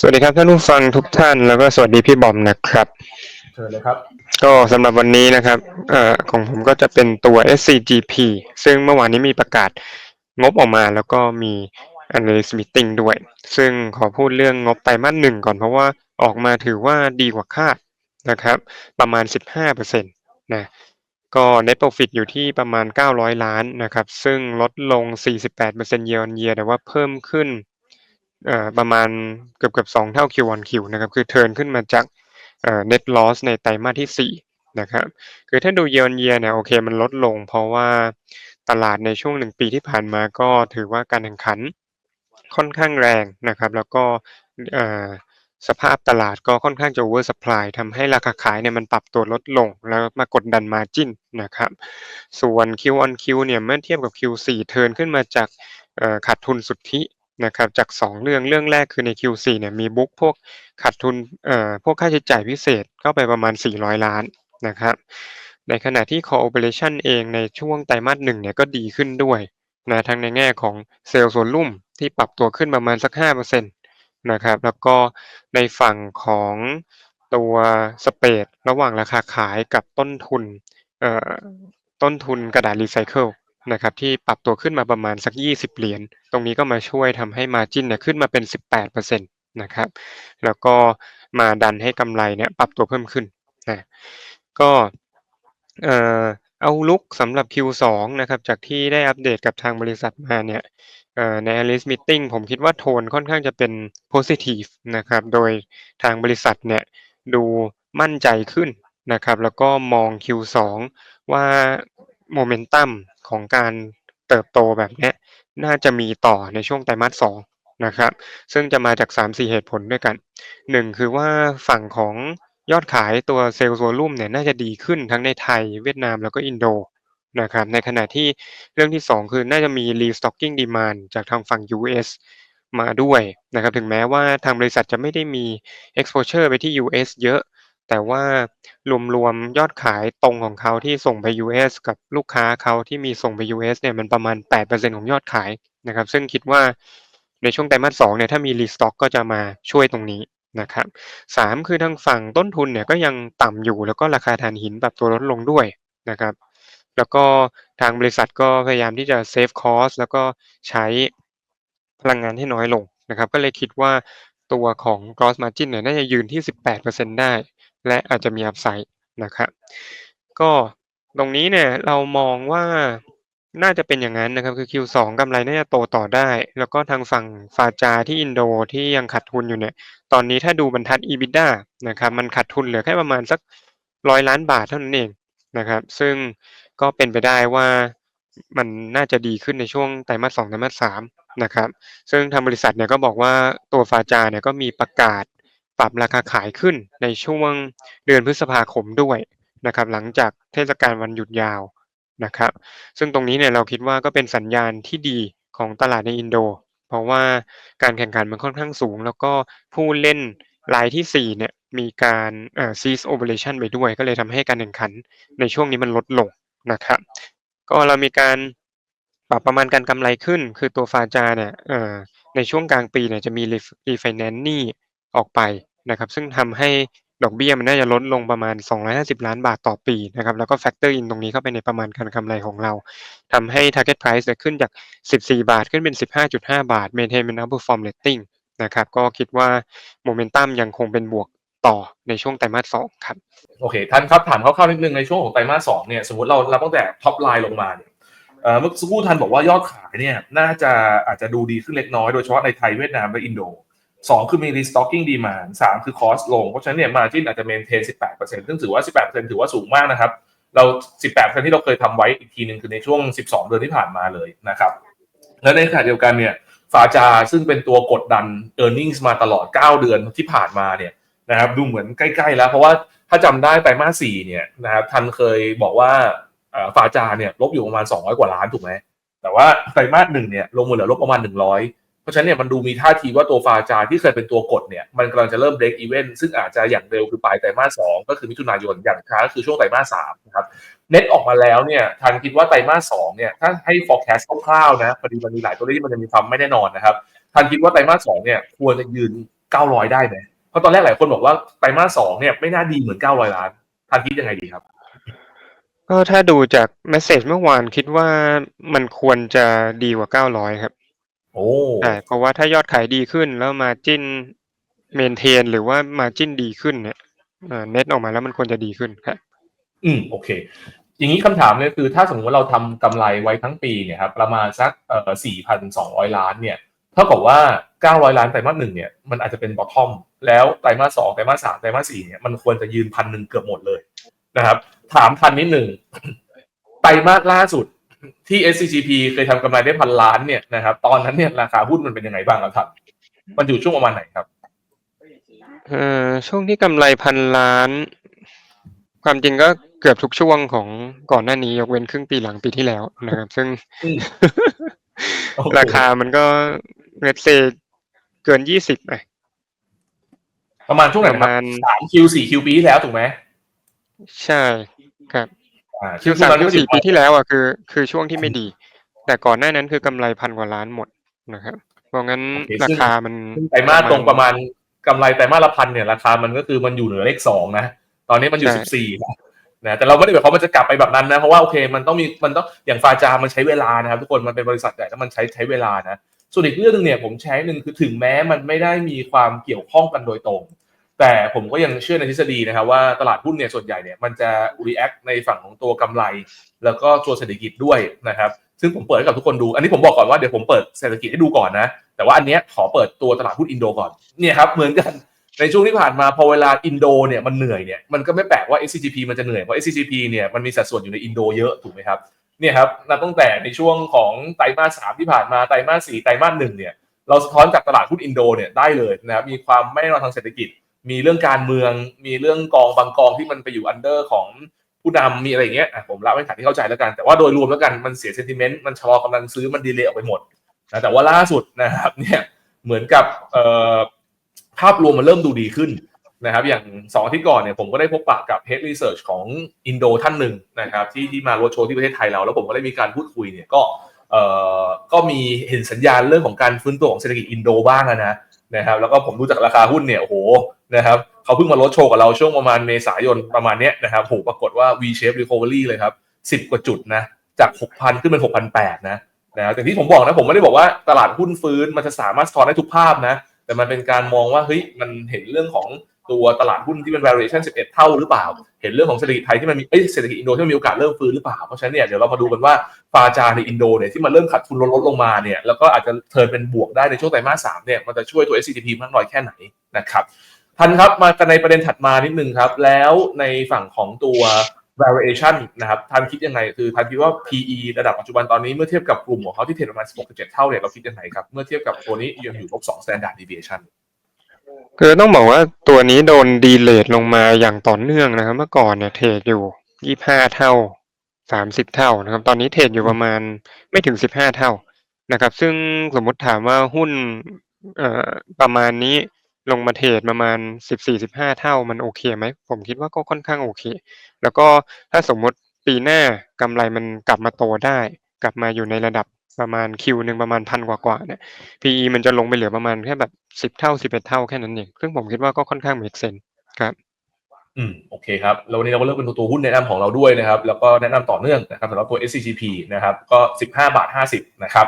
สวัสดีครับท่านผู้ฟังทุกท่านแล้วก็สวัสดีพี่บอมนะครับเชิญเลยครับ ก็สำหรับวันนี้นะครับเอ่อของผมก็จะเป็นตัว SCGP ซึ่งเมื่อวานนี้มีประกาศงบออกมาแล้วก็มี analyst meeting ด้วย ซึ่งขอพูดเรื่องงบไตรมาสหนึ่งก่อนเพราะว่าออกมาถือว่าดีกว่าคาดนะครับ ประมาณ 15%นะก็ net profit อยู่ที่ประมาณ 900 ล้านนะครับ ซึ่งลดลง 48% year on year แต่ว่าเพิ่มขึ้น เอ่อประมาณเกือบเกือบสองเท่า Q on Q นะครับคือเทิร์นขึ้นมาจากเอ่อ net loss ในไตรมาสที่ 4 นะครับ คือถ้าดู year on year เนี่ยโอเคมันลดลง เพราะว่าตลาดในช่วง1ปีที่ผ่านมาก็ถือว่าการแข่งขันค่อนข้างแรงนะครับ แล้วก็สภาพตลาดก็ค่อนข้างจะ over supply ทำให้ราคาขายเนี่ยมันปรับตัวลดลง แล้วมากดดัน margin นะครับ ส่วน Q on Q เนี่ยเมื่อเทียบกับ Q4 เทิร์นขึ้นมาจากขาดทุนสุทธิ นะครับจาก 2 เรื่องเรื่องแรกคือใน Q4 เนี่ยมีบุ๊กพวกขาดทุนเอ่อพวกค่าใช้จ่ายพิเศษเข้าไปประมาณ 400 ล้านนะครับในขณะที่ core operation เองในช่วงไตรมาส1เนี่ยก็ดีขึ้นด้วยนะทั้งในแง่ของเซลล์ส่วอลุ่มที่ปรับตัวขึ้นประมาณสัก5%นะครับแล้วก็ในฝั่งของตัวสเปรดระหว่างราคาขายกับต้นทุนเอ่อต้นทุนกระดาษรีไซเคิล นะครับที่ปรับตัวขึ้นมาประมาณสัก 20 เหรียญ ตรงนี้ก็มาช่วยทำให้ margin เนี่ยขึ้นมาเป็น 18%นะครับแล้วก็มาดันให้กำไรเนี่ยปรับตัวเพิ่มขึ้นนะก็เอ่อเอาลุกสำหรับ Q2 นะครับจากที่ได้อัปเดตกับทางบริษัทมาเนี่ยใน analyst meeting ผมคิดว่าโทนค่อนข้างจะเป็น positive นะครับโดยทางบริษัทเนี่ยดูมั่นใจขึ้นนะครับแล้วก็มอง Q2 ว่าโมเมนตัม ของการเติบโตแบบนี้น่าจะมีต่อในช่วงไตรมาส2นะครับ ซึ่งจะมาจาก 3-4 เหตุผลด้วยกัน 1 คือว่าฝั่งของยอดขายตัว Sales Volume เนี่ยน่าจะดีขึ้นทั้งในไทยเวียดนามแล้วก็อินโดนะครับในขณะที่เรื่องที่ 2 คือน่าจะมี Restocking Demand จากทางฝั่ง US มาด้วยนะครับถึงแม้ว่าทางบริษัทจะไม่ได้มี Exposure ไปที่ US เยอะ แต่ว่ารวม ๆ ยอดขายตรงของเขาที่ส่งไป US กับลูกค้าเขาที่มีส่งไป US เนี่ยมันประมาณ 8%ของยอดขายนะครับ ซึ่งคิดว่าในช่วงไตรมาส2เนี่ยถ้ามี Restock ก็จะมาช่วยตรงนี้นะครับ3คือทางฝั่งต้นทุนเนี่ยก็ยังต่ำอยู่แล้วก็ราคาถ่านหินปรับตัวลดลงด้วยนะครับ แล้วก็ทางบริษัทก็พยายามที่จะ Save Cost แล้วก็ใช้พลังงานให้น้อยลงนะครับ ก็เลยคิดว่าตัวของ Gross Margin เนี่ยน่าจะยืนที่ 18%ได้ และอาจจะมี Upside นะครับก็ตรงนี้เนี่ยเรามองว่าน่าจะเป็นอย่างนั้นนะครับ คือ Q2 กำไรน่าจะโตต่อได้ แล้วก็ทางฝั่งฟาจาที่อินโดที่ยังขาดทุนอยู่เนี่ย ตอนนี้ถ้าดูบรรทัด EBITDA นะครับ มันขาดทุนเหลือแค่ประมาณสัก100ล้านบาทเท่านั้นเองนะครับ ซึ่งก็เป็นไปได้ว่ามันน่าจะดีขึ้นในช่วงไตรมาส2ไตรมาส3นะครับ ซึ่งทางบริษัทเนี่ยก็บอกว่าตัวฟาจาเนี่ยก็มีประกาศ ปรับราคาขายขึ้นในช่วงเดือนพฤษภาคมด้วยนะครับ หลังจากเทศกาลวันหยุดยาวนะครับ ซึ่งตรงนี้เนี่ยเราคิดว่าก็เป็นสัญญาณที่ดีของตลาดในอินโด เพราะว่าการแข่งขันมันค่อนข้างสูง แล้วก็ผู้เล่นรายที่ 4 เนี่ยมีการเอ่อ cease operation ไปด้วย ก็เลยทำให้การแข่งขันในช่วงนี้มันลดลงนะครับ ก็เรามีการปรับประมาณการกำไรขึ้น คือตัวฟาจาเนี่ยเอ่อในช่วงกลางปีเนี่ยจะมี refinance หนี้ออกไป นะครับซึ่งทำให้ดอกเบี้ยมันน่าจะลดลงประมาณ 250 ล้านบาทต่อปีนะครับแล้วก็ factor in ตรงนี้เข้าไปในประมาณการกำไรของเราทำให้ target price เนี่ยขึ้นจาก 14 บาทขึ้นเป็น 15.5 บาท maintain เป็น outperform rating นะครับก็คิดว่าโมเมนตัมยังคงเป็นบวกต่อในช่วงไตรมาส2ครับโอเคท่านครับถามคร่าวๆนิดนึงในช่วงของไตรมาสสองเนี่ยสมมติเราเราตั้งแต่ท็อปไลน์ลงมาเนี่ยเอ่อเมื่อสักครู่ท่านบอกว่ายอดขายเนี่ยน่าจะอาจจะดูดีขึ้นเล็กน้อยโดยเฉพาะในไทยเวียดนามและอินโด สองคือมี restocking demand สามคือ cost ลง เพราะฉะนั้นเนี่ย margin อาจจะ maintain 18%ซึ่งถือว่า 18%ถือว่าสูงมากนะครับ เรา 18%ที่เราเคยทำไว้อีกทีหนึ่งคือในช่วง 12 เดือนที่ผ่านมาเลยนะครับ และในขณะเดียวกันเนี่ยฟาจาซึ่งเป็นตัวกดดัน e a r n i n g มาตลอด 9 เดือนที่ผ่านมาเนี่ยนะครับดูเหมือนใกล้ ๆ แล้ว เพราะว่าถ้าจำได้ไตรมาส4เนี่ยนะครับท่านเคยบอกว่าฟาจาเนี่ยลบอยู่ประมาณ 200 กว่าล้านถูกไหมแต่ว่าไตรมาสหนึ่งเนี่ยลงมาเหลือลบประมาณ 100 ราะฉะนั้นเนี่ยมันดูมีท่าทีว่าตัวฟาจาที่เคยเป็นตัวกดเนี่ยมันกำลังจะเริ่ม break even ซึ่งอาจจะอย่างเร็วคือปลายไตรมาสสก็คือมิถุนายนอย่างช้าก็คือช่วงไตรมาสสามนะครับเน็ตออกมาแล้วเนี่ยทันคิดว่าไตรมาสสองเนี่ยถ้าให้ forecast คร่าวๆนะพอดีมันมีหลายตัวเลขที่มันจะมีความไม่แน่นอนนะครับทันคิดว่าไตรมาสสองเนี่ยควรจะยืน 900 ได้ไหมเพราะตอนแรกหลายคนบอกว่าไตรมาสสองเนี่ยไม่น่าดีเหมือน 900 ล้านท่านคิดยังไงดีครับก็ถ้าดูจากเมสเซจเมื่อวานคิดว่ามันควรจะดีกว่า 900 ครับ โอ้ใช่เพราะว่าถ้ายอดขายดีขึ้นแล้วมาจิ้นเมนเทน หรือว่ามาจิ้นดีขึ้นเนี่ยเน็ตออกมาแล้วมันควรจะดีขึ้นครับ อืมโอเค อย่างนี้คำถามเนี่ยคือ ถ้าสมมติว่าเราทำกำไรไว้ทั้งปีเนี่ยครับประมาณสักเอ่อ4,200ล้านเนี่ยเท่ากับว่า900ล้านไตรมาสหนึ่งเนี่ยมันอาจจะเป็นบอททอมแล้วไตรมาสสองไตรมาสสามไตรมาสสี่เนี่ยมันควรจะยืนพันหนึ่งเกือบหมดเลยนะครับ ถามทันนิดหนึ่งไตรมาสล่าสุด ที่ SCGP เคยทำกำไรได้พันล้านเนี่ยนะครับ ตอนนั้นเนี่ยราคาหุ้นมันเป็นยังไงบ้างครับท่านมันอยู่ช่วงประมาณไหนครับเอ่อช่วงที่กำไรพันล้าน ความจริงก็เกือบทุกช่วงของก่อนหน้านี้ยกเว้นครึ่งปีหลังปีที่แล้วนะครับ ซึ่งอืมโอ้โห ราคามันก็เรทเซเกินยี่สิบไปประมาณช่วงไหนนะคประรับมาณสามคิวสี่คิวปีที่แล้วถูกไหม ใช่ครับ อ่าคิวช่สาวมงนั้นคิวก็อยู่สี่ปีที่แล้วอะคือ คือช่วงที่ไม่ดี แต่ก่อนหน้านั้นคือกำไรพันกว่าล้านหมดนะครับเพราะงั้นราคามันซึ่งไตรมาสตรงประมาณกำไรไตรมาสละพันเนี่ยราคามันก็คือมันอยู่เหนือเลขสองนะตอนนี้มันอยู่ใช่สิบสี่นะนะแต่เราไม่ได้หมายความว่ามันจะกลับไปแบบนั้นนะเพราะว่าโอเคมันต้องมีมันต้องอย่างฟาจามันใช้เวลานะครับทุกคนมันเป็นบริษัทใหญ่แล้วมันใช้ใช้เวลานะส่วนอีกเรื่องหนึงเนี่ยผมใช้หนึ่งคือถึงแม้มันไม่ได้มีความเกี่ยวข้องกันโดยตรง แต่ผมก็ยังเชื่อในทฤษฎีนะครับว่าตลาดหุ้นเนี่ยส่วนใหญ่เนี่ยมันจะ react ในฝั่งของตัวกำไร แล้วก็ตัวเศรษฐกิจด้วยนะครับซึ่งผมเปิดให้กับทุกคนดู อันนี้ผมบอกก่อนว่าเดี๋ยวผมเปิดเศรษฐกิจให้ดูก่อนนะ แต่ว่าอันเนี้ยขอเปิดตัวตลาดหุ้นอินโดก่อน เนี่ยครับเหมือนกัน ในช่วงที่ผ่านมาพอเวลาอินโดเนี่ยมันเหนื่อยเนี่ย มันก็ไม่แปลกว่า SCGP มันจะเหนื่อย เพราะ SCGP เนี่ยมันมีสัดส่วนอยู่ในอินโดเยอะถูกไหมครับ เนี่ยครับนับตั้งแต่ในช่วงของไตรมาสสามที่ผ่านมา ไตรมาสสี่ไตรมาสหนึ่งเนี่ย เราสะท้อนจากตลาดหุ้นอินโดเนี่ยได้เลยนะครับ มีความไม่แน่นอนทางเศรษฐกิจ มีเรื่องการเมือง มีเรื่องกองบางกองที่มันไปอยู่อันเดอร์ของผู้นำมีอะไรอย่างเงี้ยอะผมล่าให้ฐานที่เข้าใจแล้วกัน แต่ว่าโดยรวมแล้วกันมันเสียเซนติเมนต์มันชะลอกำลังซื้อมันดีเลย์ออกไปหมดนะแต่ว่าล่าสุดนะครับเนี่ยเหมือนกับเอ่อภาพรวมมันเริ่มดูดีขึ้นนะครับอย่างสองอาทิตย์ก่อนเนี่ยผมก็ได้พบปะกับ Head Research ของอินโดท่านหนึ่งนะครับที่ที่มาโรดโชว์ที่ประเทศไทยเรา แล้วผมก็ได้มีการพูดคุยเนี่ยก็เอ่อก็มีเห็นสัญญาณเรื่องของการฟื้นตัวของเศรษฐกิจอินโดบ้างอะนะ นะครับแล้วก็ผมดูจากราคาหุ้นเนี่ยโอ้โหนะครับเขาเพิ่งมาลดโชว์กับเราช่วงประมาณเมษายนประมาณเนี้ยนะครับโหปรากฏว่า V shape recovery เลยครับ 10 กว่าจุดนะจาก 6,000 ขึ้นเป็น 6,800 นะนะแต่ที่ผมบอกนะผมไม่ได้บอกว่าตลาดหุ้นฟื้นมันจะสามารถสะท้อนได้ทุกภาพนะแต่มันเป็นการมองว่าเฮ้ยมันเห็นเรื่องของ ตัวตลาดหุ้นที่เป็น valuation 11 เท่าหรือเปล่า เห็นเรื่องของเศรษฐกิจไทยที่มันมีเอ้ยเศรษฐกิจอินโดที่มันมีโอกาสเริ่มฟื้นหรือเปล่า เพราะฉะนั้นเนี่ยเดี๋ยวเรามาดูกันว่าฟาจาในอินโดเนี่ยที่มันเริ่มขาดทุนลดลดลงมาเนี่ยแล้วก็อาจจะเทิร์นเป็นบวกได้ในช่วงไตรมาสสามเนี่ยมันจะช่วยตัว SCTP มากน้อยแค่ไหนนะครับทันครับมากันในประเด็นถัดมานิดนึงครับ แล้วในฝั่งของตัว valuation นะครับทันคิดยังไง คือทันคิดว่า PE ระดับปัจจุบันตอนนี้เมื่อเทียบกับกลุ่มของเขาที่เทรดประมาณ16.7เท่าเนี่ยเราคิดยังไงครับเมื่อเทียบกับตัวนี้ยังอยู่ลบ2 standard deviation คือต้องบอกว่าตัวนี้โดนดีเลทลงมาอย่างต่อเนื่องนะครับ เมื่อก่อนเนี่ยเทรดอยู่ยี่ห้าเท่าสามสิบเท่านะครับ ตอนนี้เทรดอยู่ประมาณไม่ถึงสิบห้าเท่านะครับ ซึ่งสมมุติถามว่าหุ้นเอ่อประมาณนี้ลงมาเทรดประมาณสิบสี่สิบห้าเท่ามันโอเคไหม ผมคิดว่าก็ค่อนข้างโอเค แล้วก็ถ้าสมมุติปีหน้ากำไรมันกลับมาโตได้ กลับมาอยู่ในระดับ ประมาณคิวหนึ่งประมาณพันกว่าๆเนี่ย PE มันจะลงไปเหลือประมาณแค่แบบสิบเท่าสิบเอ็ดเท่าแค่นั้นเองซึ่งผมคิดว่าก็ค่อนข้างมีเซนครับ อืมโอเคครับแล้ววันนี้เราก็เลือกเป็นตัวหุ้นแนะนำของเราด้วยนะครับ แล้วก็แนะนำต่อเนื่องนะครับสำหรับตัว SCGP นะครับ ก็สิบห้าบาทห้าสิบนะครับ